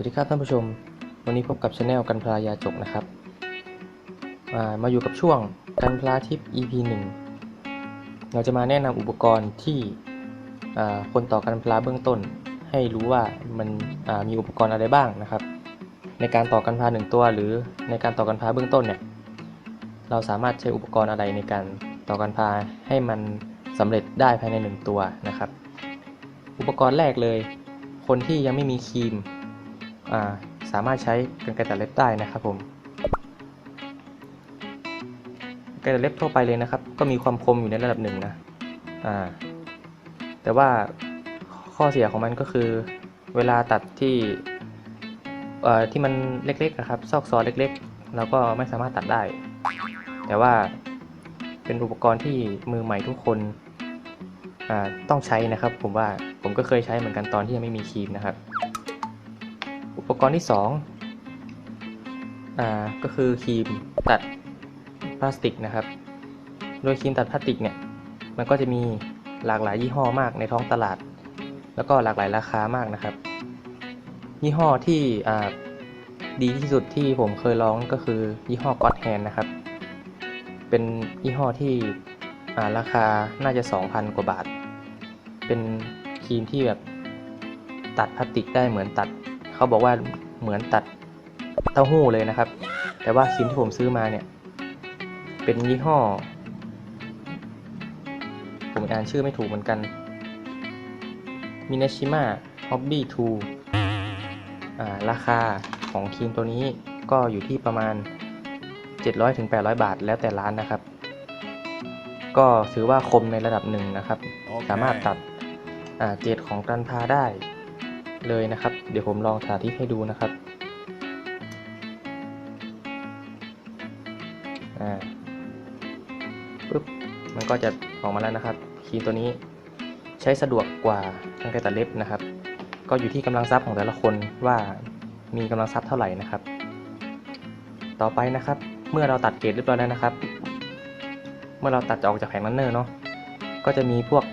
วัสดีครับท่านผู้ชม วันนี้พบกับช anel กันพลายาจกนะครับ มามาอยู่กับช่วงกันพลาทิป EP 1 เราจะมาแนะนำอุปกรณ์ที่คนต่อกันพลาเบื้องต้น ให้รู้ว่ามันมีอุปกรณ์อะไรบ้างนะครับ ในการต่อกันพลาหนึ่งตัว หรือในการต่อกันพลาเบื้องต้นเนี่ยเราสามารถใช้อุปกรณ์อะไรในการต่อกันพลาให้มันสำเร็จได้ภายในหนึ่งตัวนะครับ อุปกรณ์แรกเลย คนที่ยังไม่มีครีม สามารถใช้กรรไกรตัดเล็บได้นะครับผมกรรไกรตัดเล็บทั่วไปเลยนะครับ ก็มีความคมอยู่ในระดับหนึ่งนะแต่ว่าข้อเสียของมันก็คือ เวลาตัดที่ที่มันเล็กๆนะครับซอกซอเล็กๆ เราก็ไม่สามารถตัดได้ แต่ว่าเป็นอุปกรณ์ที่มือใหม่ทุกคนต้องใช้นะครับ ผมว่าผมก็เคยใช้เหมือนกันตอนที่ยังไม่มีครีมนะครับ ปกรณ์ที่2อ่าก็คือครีมตัดพลาสติกนะครับ โดยครีมตัดพลาสติกเนี่ย มันก็จะมีหลากหลายยี่ห้อมากในท้องตลาด แล้วก็หลากหลายราคามากนะครับ ยี่ห้อที่อ่าดีที่สุดที่ผมเคยลองก็คือยี่ห้อ God Hand นะครับ เป็นยี่ห้อที่อ่าราคาน่าจะ 2,000 กว่าบาท เป็นครีมที่แบบตัดพลาสติกได้เหมือนตัด เขาบอกว่าเหมือนตัดเต้าหู้เลยนะครับ แต่ว่าครีมที่ผมซื้อมาเนี่ย เป็นยี่ห้อ ผมอ่านชื่อไม่ถูกเหมือนกัน Minashima Hobby 2อ่าราคาของครีมตัวนี้ก็อยู่ที่ประมาณ 700-800 บาทแล้วแต่ร้านนะครับ ก็ถือว่าคมในระดับหนึ่งนะครับสามารถตัดอ่าเจดของกันพาได้ เลยนะครับ เดี๋ยวผมลองสาธิตให้ดูนะครับอ่าปึ๊บมันก็จะออกมาแล้วนะครับครีมตัวนี้ใช้สะดวกกว่าทางไกรตัดเล็บนะครับ ก็อยู่ที่กำลังทรัพย์ของแต่ละคนว่ามีกำลังทรัพย์เท่าไหร่นะครับ ต่อไปนะครับ เมื่อเราตัดเกรดเรียบร้อยแล้วนะครับ เมื่อเราตัดออกจากแผงลันเนอร์เนาะก็จะมีพวก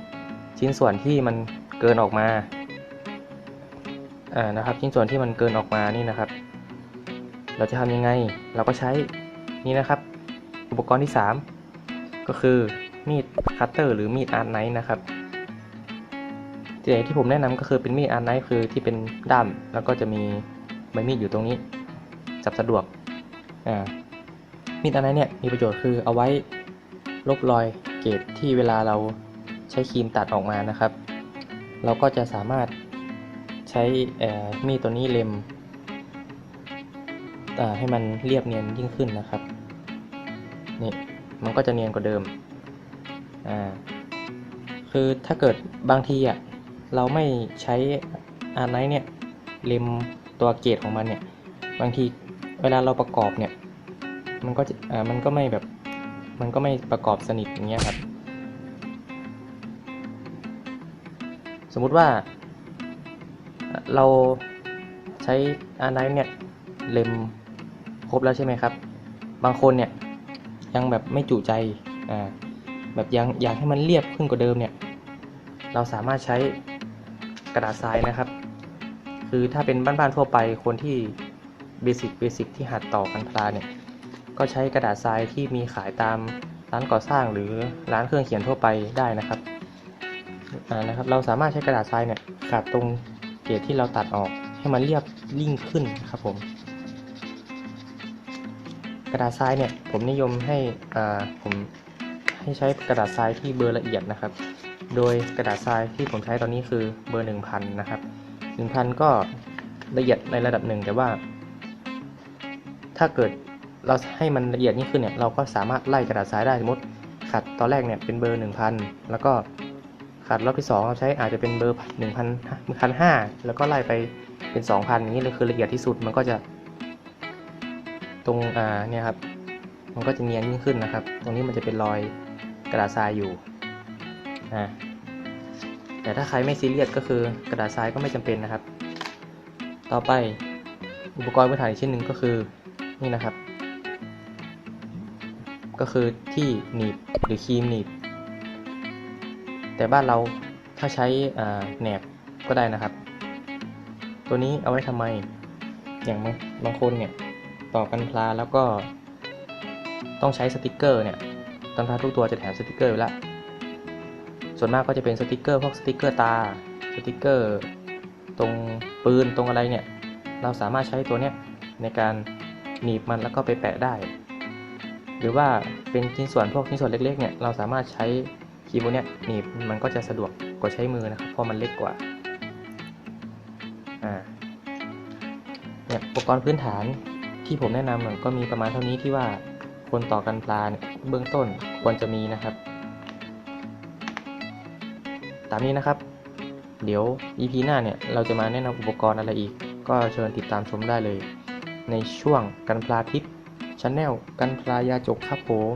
ชิ้นส่วนที่มันเกินออกมา นะครับชิ้นส่วนที่มันเกินออกมานี่นะครับ เราจะทำยังไงเราก็ใช้นี่นะครับ อุปกรณ์ที่ 3 ก็คือมีดคัตเตอร์ หรือมีดอาร์ตไนท์นะครับที่ที่ผมแนะนำก็คือเป็นมีดอาร์ตไนท์คือที่เป็นด้ามแล้วก็จะมีใบมีดอยู่ตรงนี้ จับสะดวกอ่ามีดอาร์ตไนท์เนี่ยมีประโยชน์คือเอาไว้ลบรอยเกรดที่เวลาเราใช้ครีมตัดออกมานะครับ เราก็จะสามารถ ใช้มีดตัวนี้เล็มให้มันเรียบเนียนยิ่งขึ้นนะครับ นี่มันก็จะเนียนกว่าเดิม อ่า คือถ้าเกิดบางทีอะเราไม่ใช้อาร์ไนท์เนี่ยเล็มตัวเกรดของมันเนี่ย บางทีเวลาเราประกอบเนี่ย มันก็อ่ามันก็ไม่แบบ มันก็ไม่ประกอบสนิทอย่างเงี้ยครับ สมมุติว่า เราใช้อาไนท์เนี่ยเล็มครบแล้วใช่ไหมครับ บางคนเนี่ยยังแบบไม่จุใจอ่าแบบยังอยากให้มันเรียบขึ้นกว่าเดิมเนี่ย เราสามารถใช้กระดาษทรายนะครับ คือถ้าเป็นบ้านๆทั่วไปคนที่เบสิกเบสิกที่หัดต่อกันพลาเนี่ย ก็ใช้กระดาษทรายที่มีขายตามร้านก่อสร้างหรือร้านเครื่องเขียนทั่วไปได้นะครับอ่านะครับ เราสามารถใช้กระดาษทรายเนี่ยขัดตรง เกรดที่เราตัดออกให้มันเรียบยิ่งขึ้นครับผม กระดาษทรายเนี่ยผมนิยมให้ผมให้ใช้กระดาษทรายที่เบอร์ละเอียดนะครับ โดยกระดาษทรายที่ผมใช้ตอนนี้คือเบอร์ 1000 นะครับ 1000 ก็ละเอียดในระดับหนึ่งแต่ว่า ถ้าเกิดเราให้มันละเอียดยิ่งขึ้นเนี่ยเราก็สามารถไล่กระดาษทรายได้สมมติขัดตอนแรกเนี่ยเป็นเบอร์ 1000 แล้วก็ ขัดรอบที่2เราใช้อาจจะเป็นเบอร์1,000 1,500แล้วก็ไล่ไปเป็น 2,000อย่างนี้เลยคือละเอียดที่สุดมันก็จะ ตรงอ่าเนี่ยครับ มันก็จะเนียนยิ่งขึ้นนะครับ ตรงนี้มันจะเป็นรอยกระดาษทรายอยู่อ่าแต่ถ้าใครไม่ซีเรียสก็คือกระดาษทรายก็ไม่จำเป็นนะครับ ต่อไปอุปกรณ์พื้นฐานอีกชิ้นหนึ่งก็คือนี่นะครับ ก็คือที่หนีบหรือครีมหนีบ แต่บ้านเราถ้าใช้แหนบก็ได้นะครับ ตัวนี้เอาไว้ทำไม อย่างบางคนเนี่ยต่อกันพลาแล้วก็ต้องใช้สติกเกอร์เนี่ยกันพลาทุกตัวจะแถมสติกเกอร์อยู่แล้วส่วนมากก็จะเป็นสติกเกอร์พวกสติกเกอร์ตาสติกเกอร์ตรงปืนตรงอะไรเนี่ย เราสามารถใช้ตัวเนี้ยในการหนีบมันแล้วก็ไปแปะได้ หรือว่าเป็นชิ้นส่วนพวกชิ้นส่วนเล็กๆเนี่ยเราสามารถใช้ ครีมพวกเนี้ยหนีบมันก็จะสะดวกกว่าใช้มือนะครับเพราะมันเล็กกว่าอ่าเนี่ยอุปกรณ์พื้นฐานที่ผมแนะนำก็มีประมาณเท่านี้ที่ว่าคนต่อกันปลาเบื้องต้นควรจะมีนะครับ ตามนี้นะครับ เดี๋ยว EP หน้าเนี่ยเราจะมาแนะนำอุปกรณ์อะไรอีก ก็เชิญติดตามชมได้เลย ในช่วงกันปลาทิปช n แนลกันปลายาจกครับผม